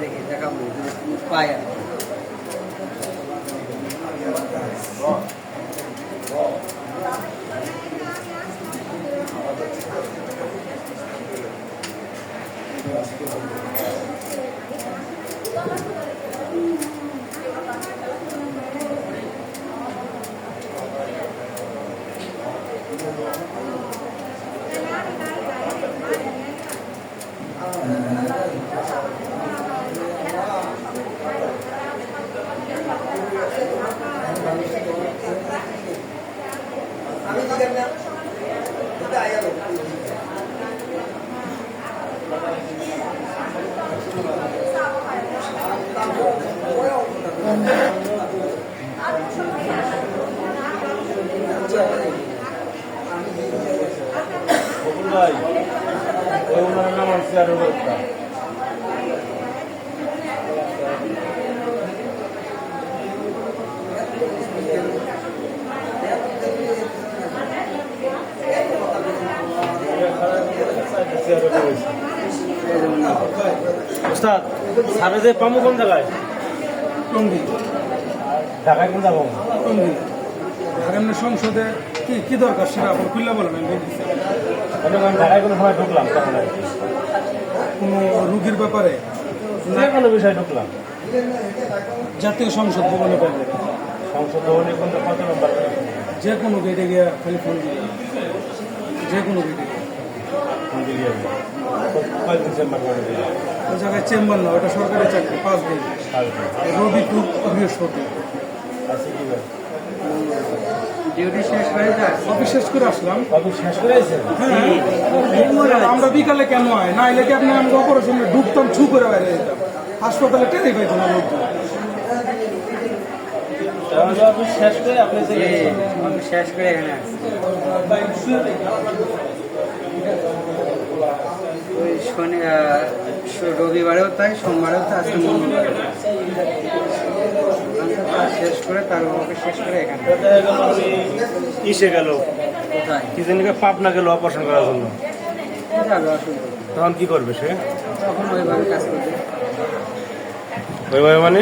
দেখি দেখাবো যদি পাই আর কি। বকুল ভাই ওই ওনার নাম আছে আরও একটা ওস্তাদ সারে যে পামু কোন জায়গায়? টঙ্গি। ঢাকায় কোন যাব টঙ্গি। এমনি সংসদে কি কি দরকার সেটা আপনি খুললে বলেন আমি ঢাকায় কোনো সময় ঢুকলাম কোনো রুগীর ব্যাপারে? যে কোনো বিষয়ে ঢুকলাম। জাতীয় সংসদ ভবনে পারবে সংসদ ভবনে কোন কত নম্বর? যে কোনো গেটে গিয়ে খালি ফোন যে কোনো গেটে গিয়ে ফোন দিয়ে যাবে কয়দিন চেম্বার ওই জায়গায় চেম্বার না ওটা সরকারি চাকরি পাঁচ দিন। রবি টু বৃহস্পতি। আছে কি ভাই ডিউটি শেষ যায়? অফিস শেষ করে আসলাম। শেষ করে হ্যাঁ। আমরা বিকালে কেন হয় না এলে কি আপনি আমাকে অপারেশনে ঢুকতাম ছু করে বাইরে যেতাম? হাসপাতালে টেনে পাইতো না লোকজন। শেষ করে আপনি শেষ করে এখানে শনি রবিবারেও তাই সোমবারেও তাই আজকে মঙ্গলবার শেষ করে তার বাবাকে শেষ করে এখানে। ইসে গেল? কোথায়? পাবনা গেল অপারেশন করার জন্য। তখন কি করবে সে? তখন ওইভাবে কাজ করবে। ওইভাবে মানে?